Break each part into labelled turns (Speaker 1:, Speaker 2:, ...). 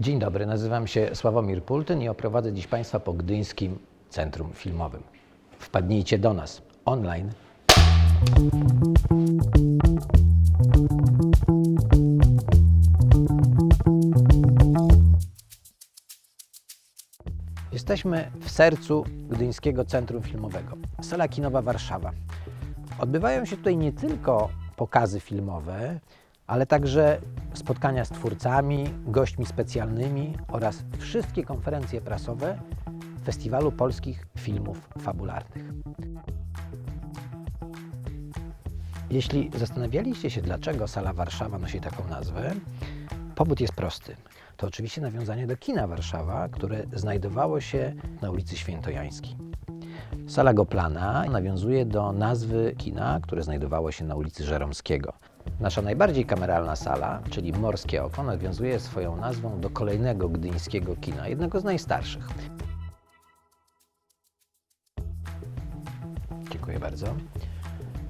Speaker 1: Dzień dobry, nazywam się Sławomir Pultyn i oprowadzę dziś Państwa po Gdyńskim Centrum Filmowym. Wpadnijcie do nas online. Jesteśmy w sercu Gdyńskiego Centrum Filmowego. Sala kinowa Warszawa. Odbywają się tutaj nie tylko pokazy filmowe, ale także spotkania z twórcami, gośćmi specjalnymi oraz wszystkie konferencje prasowe Festiwalu Polskich Filmów Fabularnych. Jeśli zastanawialiście się, dlaczego Sala Warszawa nosi taką nazwę, powód jest prosty. To oczywiście nawiązanie do kina Warszawa, które znajdowało się na ulicy Świętojańskiej. Sala Goplana nawiązuje do nazwy kina, które znajdowało się na ulicy Żeromskiego. Nasza najbardziej kameralna sala, czyli Morskie Oko, nawiązuje swoją nazwą do kolejnego gdyńskiego kina, jednego z najstarszych. Dziękuję bardzo.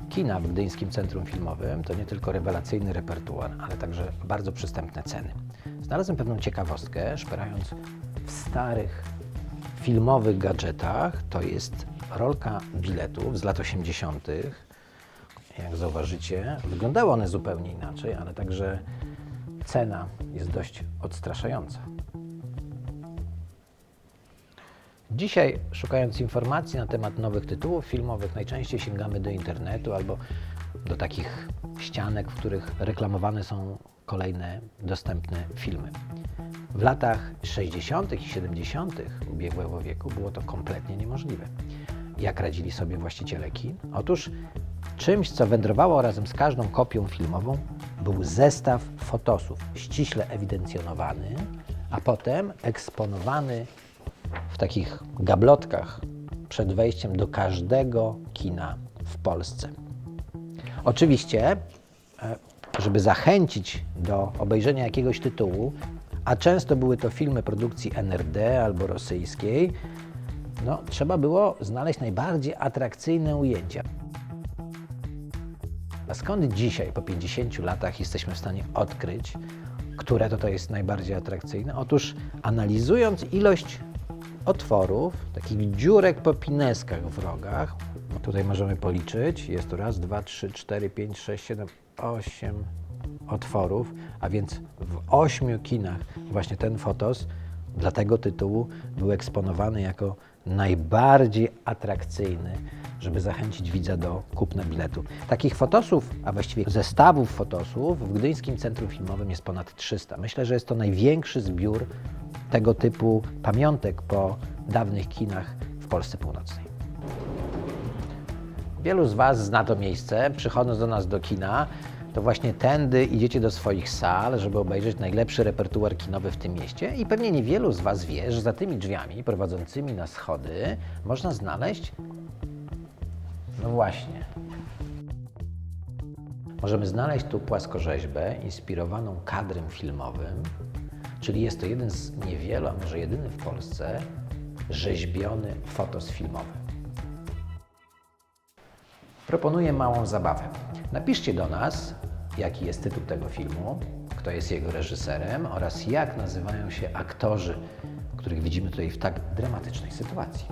Speaker 1: Kina w Gdyńskim Centrum Filmowym to nie tylko rewelacyjny repertuar, ale także bardzo przystępne ceny. Znalazłem pewną ciekawostkę, szperając w starych filmowych gadżetach. To jest rolka biletów z lat 80. Jak zauważycie, wyglądały one zupełnie inaczej, ale także cena jest dość odstraszająca. Dzisiaj, szukając informacji na temat nowych tytułów filmowych, najczęściej sięgamy do internetu albo do takich ścianek, w których reklamowane są kolejne dostępne filmy. W latach 60. i 70. ubiegłego wieku było to kompletnie niemożliwe. Jak radzili sobie właściciele kin? Otóż czymś, co wędrowało razem z każdą kopią filmową, był zestaw fotosów, ściśle ewidencjonowany, a potem eksponowany w takich gablotkach przed wejściem do każdego kina w Polsce. Oczywiście, e, żeby zachęcić do obejrzenia jakiegoś tytułu, a często były to filmy produkcji NRD albo rosyjskiej, no, trzeba było znaleźć najbardziej atrakcyjne ujęcia. A skąd dzisiaj, po 50 latach, jesteśmy w stanie odkryć, które to, to jest najbardziej atrakcyjne? Otóż analizując ilość otworów, takich dziurek po pineskach w rogach, tutaj możemy policzyć, jest tu raz, dwa, trzy, cztery, pięć, sześć, siedem, osiem otworów, a więc w ośmiu kinach właśnie ten fotos dla tego tytułu był eksponowany jako najbardziej atrakcyjny, żeby zachęcić widza do kupna biletu. Takich fotosów, a właściwie zestawów fotosów w Gdyńskim Centrum Filmowym jest ponad 300. Myślę, że jest to największy zbiór tego typu pamiątek po dawnych kinach w Polsce Północnej. Wielu z Was zna to miejsce. Przychodząc do nas do kina, to właśnie tędy idziecie do swoich sal, żeby obejrzeć najlepszy repertuar kinowy w tym mieście. I pewnie niewielu z Was wie, że za tymi drzwiami prowadzącymi na schody można znaleźć. No właśnie. Możemy znaleźć tu płaskorzeźbę inspirowaną kadrem filmowym, czyli jest to jeden z niewielu, a może jedyny w Polsce rzeźbiony fotos filmowy. Proponuję małą zabawę. Napiszcie do nas, jaki jest tytuł tego filmu, kto jest jego reżyserem oraz jak nazywają się aktorzy, których widzimy tutaj w tak dramatycznej sytuacji.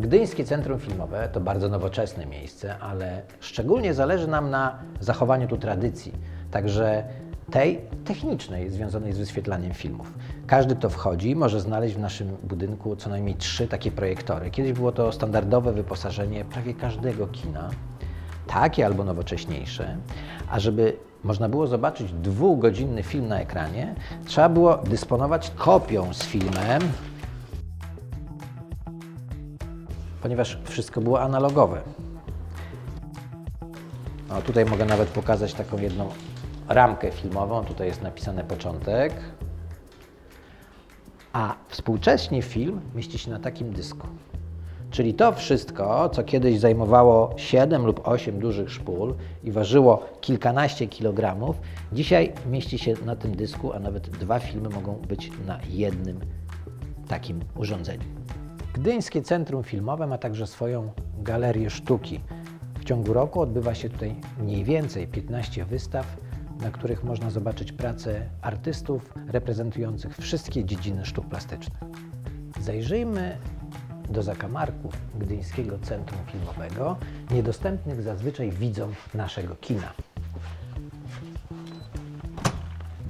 Speaker 1: Gdyńskie Centrum Filmowe to bardzo nowoczesne miejsce, ale szczególnie zależy nam na zachowaniu tu tradycji, także tej technicznej związanej z wyświetlaniem filmów. Każdy, kto wchodzi, może znaleźć w naszym budynku co najmniej trzy takie projektory. Kiedyś było to standardowe wyposażenie prawie każdego kina, takie albo nowocześniejsze, a żeby można było zobaczyć dwugodzinny film na ekranie, trzeba było dysponować kopią z filmem, ponieważ wszystko było analogowe. No, tutaj mogę nawet pokazać taką jedną ramkę filmową. Tutaj jest napisane początek. A współcześnie film mieści się na takim dysku. Czyli to wszystko, co kiedyś zajmowało 7 lub 8 dużych szpul i ważyło kilkanaście kilogramów, dzisiaj mieści się na tym dysku, a nawet dwa filmy mogą być na jednym takim urządzeniu. Gdyńskie Centrum Filmowe ma także swoją galerię sztuki. W ciągu roku odbywa się tutaj mniej więcej 15 wystaw na których można zobaczyć pracę artystów reprezentujących wszystkie dziedziny sztuk plastycznych. Zajrzyjmy do zakamarków Gdyńskiego Centrum Filmowego, niedostępnych zazwyczaj widzom naszego kina.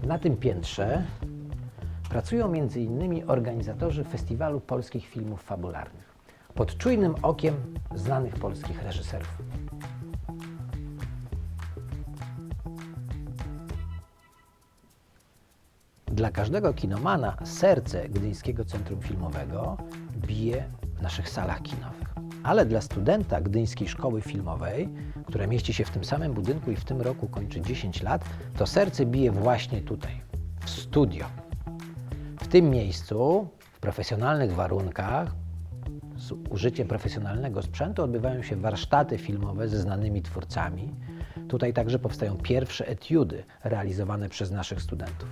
Speaker 1: Na tym piętrze pracują m.in. organizatorzy Festiwalu Polskich Filmów Fabularnych, pod czujnym okiem znanych polskich reżyserów. Dla każdego kinomana serce Gdyńskiego Centrum Filmowego bije w naszych salach kinowych. Ale dla studenta Gdyńskiej Szkoły Filmowej, która mieści się w tym samym budynku i w tym roku kończy 10 lat, to serce bije właśnie tutaj, w studio. Tym miejscu, w profesjonalnych warunkach, z użyciem profesjonalnego sprzętu odbywają się warsztaty filmowe ze znanymi twórcami. Tutaj także powstają pierwsze etiudy realizowane przez naszych studentów.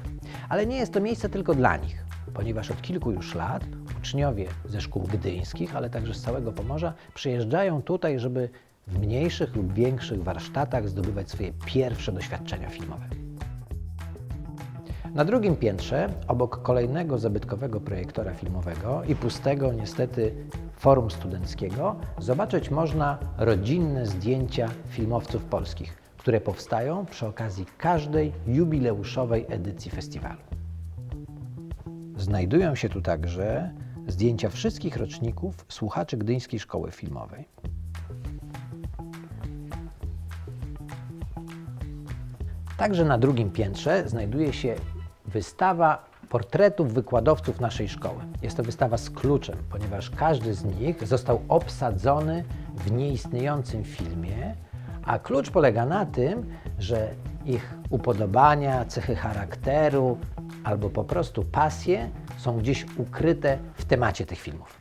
Speaker 1: Ale nie jest to miejsce tylko dla nich, ponieważ od kilku już lat uczniowie ze szkół gdyńskich, ale także z całego Pomorza przyjeżdżają tutaj, żeby w mniejszych lub większych warsztatach zdobywać swoje pierwsze doświadczenia filmowe. Na drugim piętrze, obok kolejnego zabytkowego projektora filmowego i pustego niestety forum studenckiego, zobaczyć można rodzinne zdjęcia filmowców polskich, które powstają przy okazji każdej jubileuszowej edycji festiwalu. Znajdują się tu także zdjęcia wszystkich roczników słuchaczy Gdyńskiej Szkoły Filmowej. Także na drugim piętrze znajduje się wystawa portretów wykładowców naszej szkoły. Jest to wystawa z kluczem, ponieważ każdy z nich został obsadzony w nieistniejącym filmie, a klucz polega na tym, że ich upodobania, cechy charakteru albo po prostu pasje są gdzieś ukryte w temacie tych filmów.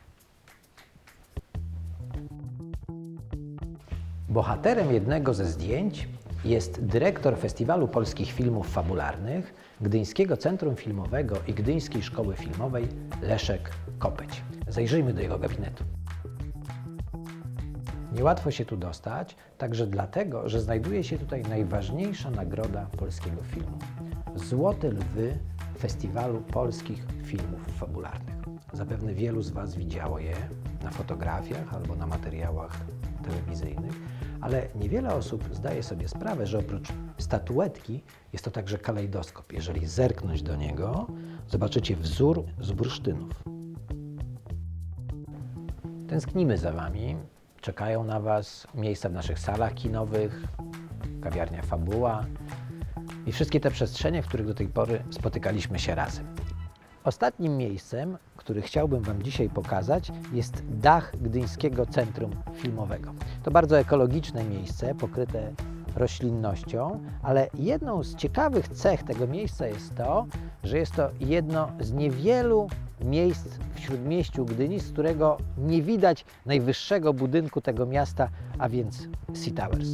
Speaker 1: Bohaterem jednego ze zdjęć jest dyrektor Festiwalu Polskich Filmów Fabularnych, Gdyńskiego Centrum Filmowego i Gdyńskiej Szkoły Filmowej Leszek Kopeć. Zajrzyjmy do jego gabinetu. Niełatwo się tu dostać, także dlatego, że znajduje się tutaj najważniejsza nagroda polskiego filmu Złote Lwy Festiwalu Polskich Filmów Fabularnych. Zapewne wielu z Was widziało je na fotografiach albo na materiałach telewizyjnych, ale niewiele osób zdaje sobie sprawę, że oprócz statuetki jest to także kalejdoskop. Jeżeli zerknąć do niego, zobaczycie wzór z bursztynów. Tęsknimy za Wami. Czekają na Was miejsca w naszych salach kinowych, kawiarnia Fabuła i wszystkie te przestrzenie, w których do tej pory spotykaliśmy się razem. Ostatnim miejscem, który chciałbym Wam dzisiaj pokazać, jest dach Gdyńskiego Centrum Filmowego. To bardzo ekologiczne miejsce, pokryte roślinnością, ale jedną z ciekawych cech tego miejsca jest to, że jest to jedno z niewielu miejsc w śródmieściu Gdyni, z którego nie widać najwyższego budynku tego miasta, a więc Sea Towers.